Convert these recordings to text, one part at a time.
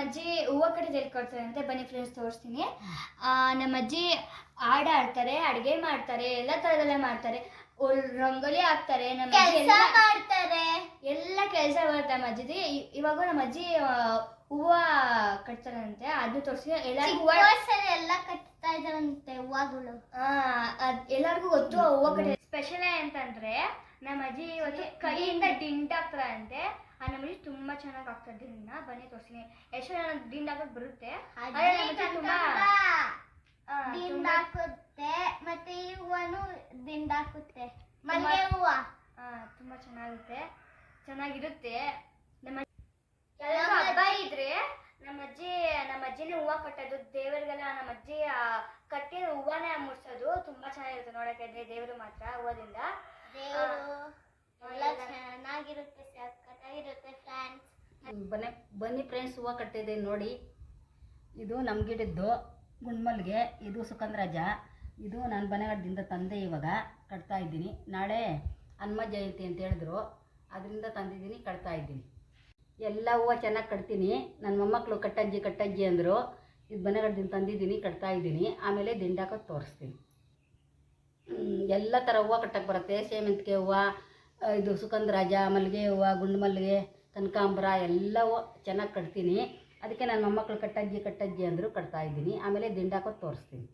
ಅಜ್ಜಿ ಹೂವು ಕಡೆ ಹೇಳ್ಕೊಡ್ತಾರೆ ಅಂತ ಬನ್ನಿ ಫ್ರೆಂಡ್ಸ್ ತೋರಿಸ್ತೀನಿ. ಆ, ನಮ್ಮ ಅಜ್ಜಿ ಹಾಡ ಆಡ್ತಾರೆ ಅಡುಗೆ ಮಾಡ್ತಾರೆ ಎಲ್ಲ ಥರದಲ್ಲ ಮಾಡ್ತಾರೆ. ರಂಗೋಲಿ ಹಾಕ್ತಾರೆ ನಮ್ಮ ಮಾಡ್ತಾರೆ. ಎಲ್ಲ ಕೆಲಸ ಬರುತ್ತೆ ನಮ್ಮ ಇವಾಗ ನಮ್ಮ ಅಜ್ಜಿ ಹೂವ ಕಟ್ತಾರಂತೆ ಅದನ್ನು ತೋರಿಸಿ ಎಲ್ಲರಿಗೂ ಎಲ್ಲ ಕಟ್ತಾ ಇದಾರಂತೆ ಹೂವಗಳು. ಎಲ್ಲರಿಗೂ ಗೊತ್ತು ಹೂವ ಹೂವು ಕಡೆ ಸ್ಪೆಷಲ್ ಅಂತಂದ್ರೆ ನಮ್ಮ ಅಜ್ಜಿ ಇವತ್ತು ಕೈಯಿಂದ ಡಿಂಟ್ ಹಾಕ್ತಾರಂತೆ. ಆ ನಮ್ಮ ಅಜ್ಜಿ ತುಂಬಾ ಚೆನ್ನಾಗಿ ಆಗ್ತದೆ ದಿಂಡ್ನ ಬನ್ನಿ ತೋರಿಸ್ತೀನಿ. ಎಷ್ಟು ಜನ ದಿಂಡ್ ಹಾಕಕ್ ಬರುತ್ತೆ ಆದ್ರೆ ನಮ್ಮ ತುಂಬಾ ಆ, ದಿಂಡ್ ತುಂಬಾ ಹಾಕುತ್ತೆ ಮತ್ತೆ ಈ ಹೂವನು ದಿಂಡ್ ಹಾಕುತ್ತೆ ಮಲ್ಲಿಗೆ ಹೂವ. ಆ, ತುಂಬಾ ಚೆನ್ನಾಗುತ್ತೆ ಚೆನ್ನಾಗಿರುತ್ತೆ. ನಮ್ಮ ಯಾವ್ದಾದ್ರು ಹಬ್ಬ ಅಜ್ಜಿ- ಇದ್ರೆ ನಮ್ಮ ಅಜ್ಜಿ ನಮ್ಮ ಅಜ್ಜಿನೇ ಹೂವ ಕಟ್ಟೋದು ದೇವರಿಗೆಲ್ಲ ನಮ್ಮ ಅಜ್ಜಿ ಆ, ಕಟ್ಟಿದ ಹೂವನೇ ಮುಡ್ಸೋದು ತುಂಬಾ ಚೆನ್ನಾಗಿರುತ್ತೆ ನೋಡಕ್ಕೆ ದೇವರು ಮಾತ್ರ ಹೂವದಿಂದ. ದೇವರು ಎಲ್ಲ ಎಲ್ಲ ಸಖತ್ತಾಗಿರುತ್ತೆ ಬನ್ನಿ ಬನ್ನಿ ಫ್ರೆಂಡ್ಸ್ ಹೂವು ಕಟ್ಟಿದೆ ನೋಡಿ. ಇದು ನಮ್ಮ ಗಿಡದ್ದು ಗುಂಡ್ಮಲ್ಗೆ ಇದು ಸುಖಂದ್ರಾಜ ಇದು ನಾನು ಬನಗಡದಿಂದ ತಂದೆ ಇವಾಗ ಕಟ್ತಾ ಇದ್ದೀನಿ. ನಾಳೆ ಹನುಮ ಜಯಂತಿ ಅಂತ ಹೇಳಿದ್ರು. ಅದರಿಂದ ತಂದಿದ್ದೀನಿ, ಕಟ್ತಾ ಇದ್ದೀನಿ. ಎಲ್ಲ ಹೂವು ಚೆನ್ನಾಗಿ ಕಟ್ತೀನಿ. ನನ್ನ ಮೊಮ್ಮಕ್ಕಳು ಕಟ್ಟಜ್ಜಿ ಕಟ್ಟಜ್ಜಿ ಅಂದರು. ಇದು ಬನಗಡ್ಡಿಂದ ತಂದಿದ್ದೀನಿ, ಕಟ್ತಾ ಇದ್ದೀನಿ. ಆಮೇಲೆ ದಿಂಡಾಕೋದು ತೋರಿಸ್ತೀನಿ. ಎಲ್ಲ ಥರ ಹೂವು ಕಟ್ಟಕ್ಕೆ ಬರುತ್ತೆ. ಸೇವಂತಿಗೆ ಹೂವು ಇದು ಸುಗಂಧರಾಜ ಮಲ್ಲಿಗೆ ಹೂವು, ಗುಂಡು ಮಲ್ಲಿಗೆ, ಕನಕಾಂಬರ ಎಲ್ಲವೂ ಚೆನ್ನಾಗಿ ಕಟ್ತೀನಿ. ಅದಕ್ಕೆ ನನ್ನ ಮೊಮ್ಮಕ್ಕಳು ಕಟ್ಟಜ್ಜಿ ಕಟ್ಟಜ್ಜಿ ಅಂದರೂ ಕಟ್ತಾ ಇದ್ದೀನಿ. ಆಮೇಲೆ ದಿಂಡಾಕೋದು ತೋರಿಸ್ತೀನಿ.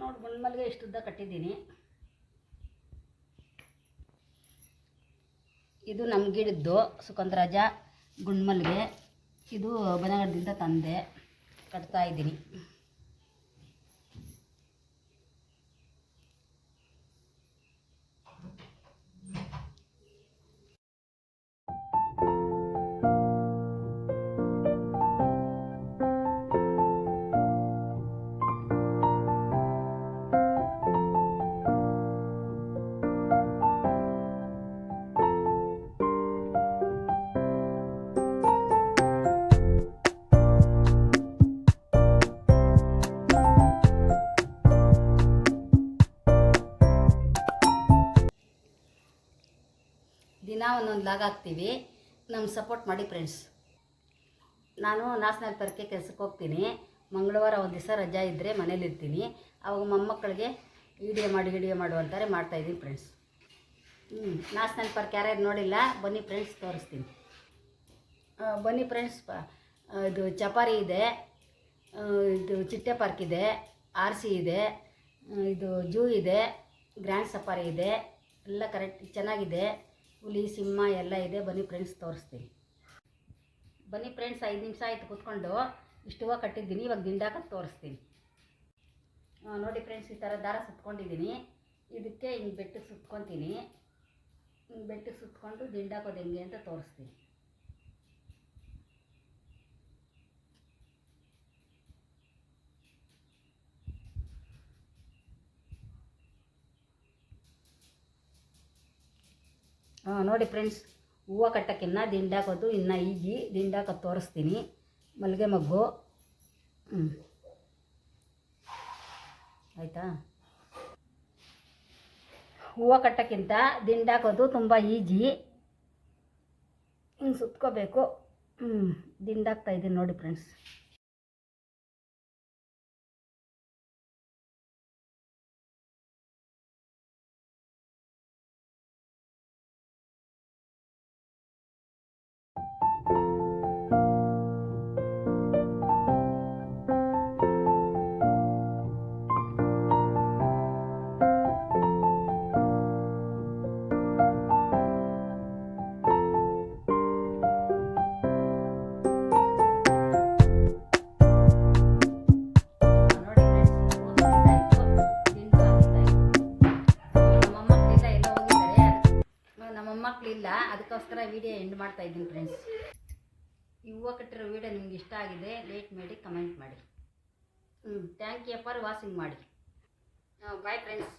ನೋಡಿ, ಗುಂಡು ಮಲ್ಲಿಗೆ ಇಷ್ಟುದ್ದ ಕಟ್ಟಿದ್ದೀನಿ. ಇದು ನಮ್ಮ ಗಿಡದ್ದು ಸುಗಂಧರಾಜ ಮಲ್ಲಿಗೆ. ಇದು ಬನಗಡದಿಂದ ತಂದೆ. ಕಟ್ತಾ ದಿನ ಒಂದೊಂದು ಲಾಗ್ ಹಾಕ್ತೀವಿ ನಮ್ಗೆ ಸಪೋರ್ಟ್ ಮಾಡಿ ಫ್ರೆಂಡ್ಸ್ ನಾನು ನ್ಯಾಷನಲ್ ಪಾರ್ಕ್ಗೆ ಕೆಲಸಕ್ಕೆ ಹೋಗ್ತೀನಿ. ಮಂಗಳವಾರ ಒಂದು ದಿವಸ ರಜಾ ಇದ್ದರೆ ಮನೇಲಿರ್ತೀನಿ. ಅವಾಗ ಮೊಮ್ಮಕ್ಕಳಿಗೆ ವಿಡಿಯೋ ಮಾಡಿ ವಿಡಿಯೋ ಮಾಡು ಅಂತಾರೆ ಮಾಡ್ತಾಯಿದ್ದೀನಿ ಫ್ರೆಂಡ್ಸ್ ಹ್ಞೂ ನ್ಯಾಷನಲ್ ಪಾರ್ಕ್ ಯಾರ್ಯಾರು ನೋಡಿಲ್ಲ, ಬನ್ನಿ ಫ್ರೆಂಡ್ಸ್ ತೋರಿಸ್ತೀನಿ. ಬನ್ನಿ ಫ್ರೆಂಡ್ಸ್ ಇದು ಚಪಾರಿ ಇದೆ ಇದು ಚಿಟ್ಟೆ ಪಾರ್ಕ್ ಇದೆ ಆರ್ ಸಿ ಇದೆ ಇದು ಜೂ ಇದೆ ಗ್ರ್ಯಾಂಡ್ ಸಫಾರಿ ಇದೆ, ಎಲ್ಲ ಕರೆಕ್ಟ್ ಚೆನ್ನಾಗಿದೆ. ಹುಲಿ, ಸಿಂಹ ಎಲ್ಲ ಇದೆ. ಬನ್ನಿ ಫ್ರೆಂಡ್ಸ್ ತೋರಿಸ್ತೀನಿ. ಬನ್ನಿ ಫ್ರೆಂಡ್ಸ್ ಐದು ನಿಮಿಷ ಆಯಿತು ಕುತ್ಕೊಂಡು ಇಷ್ಟು ಹೂವು ಕಟ್ಟಿದ್ದೀನಿ. ಇವಾಗ ದಿಂಡಾಕ ತೋರಿಸ್ತೀನಿ. ನೋಡಿ ಫ್ರೆಂಡ್ಸ್ ಈ ಥರ ದಾರ ಸುತ್ಕೊಂಡಿದ್ದೀನಿ. ಇದಕ್ಕೆ ಹಿಂಗೆ ಬೆಟ್ಟಕ್ಕೆ ಸುತ್ಕೊತೀನಿ. ಹಿಂಗೆ ಬೆಟ್ಟಕ್ಕೆ ಸುತ್ಕೊಂಡು ದಿಂಡಾಕೋದು ಹೆಂಗೆ ಅಂತ ತೋರಿಸ್ತೀನಿ. ನೋಡಿ ಫ್ರೆಂಡ್ಸ್ ಹೂವು ಕಟ್ಟೋಕ್ಕಿನ್ನ ದಿಂಡಾಕೋದು ಇನ್ನು ಈಜಿ ದಿಂಡಾಕೋದು ತೋರಿಸ್ತೀನಿ. ಮಲ್ಲಿಗೆ ಮಗ್ಗು ಹ್ಞೂ ಆಯಿತಾ? ಹೂವು ಕಟ್ಟೋಕ್ಕಿಂತ ದಿಂಡಾಕೋದು ತುಂಬ ಈಜಿ. ಹಿಂಗೆ ಸುತ್ಕೋಬೇಕು. ಹ್ಞೂ ದಿಂಡಾಕ್ತಾ ಇದ್ದೀನಿ ನೋಡಿ ಫ್ರೆಂಡ್ಸ್ ವಿಡಿಯೋ ಎಂಡ್ ಮಾಡ್ತಾ ಇದ್ದೀನಿ ಫ್ರೆಂಡ್ಸ್ ಈ ಹೂವು ಕಟ್ಟಿರೋ ವಿಡಿಯೋ ನಿಮ್ಗೆ ಇಷ್ಟ ಆಗಿದೆ ಲೇಟ್ ಮಾಡಿ ಕಮೆಂಟ್ ಮಾಡಿ. ಹ್ಞೂ ಥ್ಯಾಂಕ್ ಯು ಫಾರ್ ವಾಚಿಂಗ್ ಮಾಡಿ. Bye friends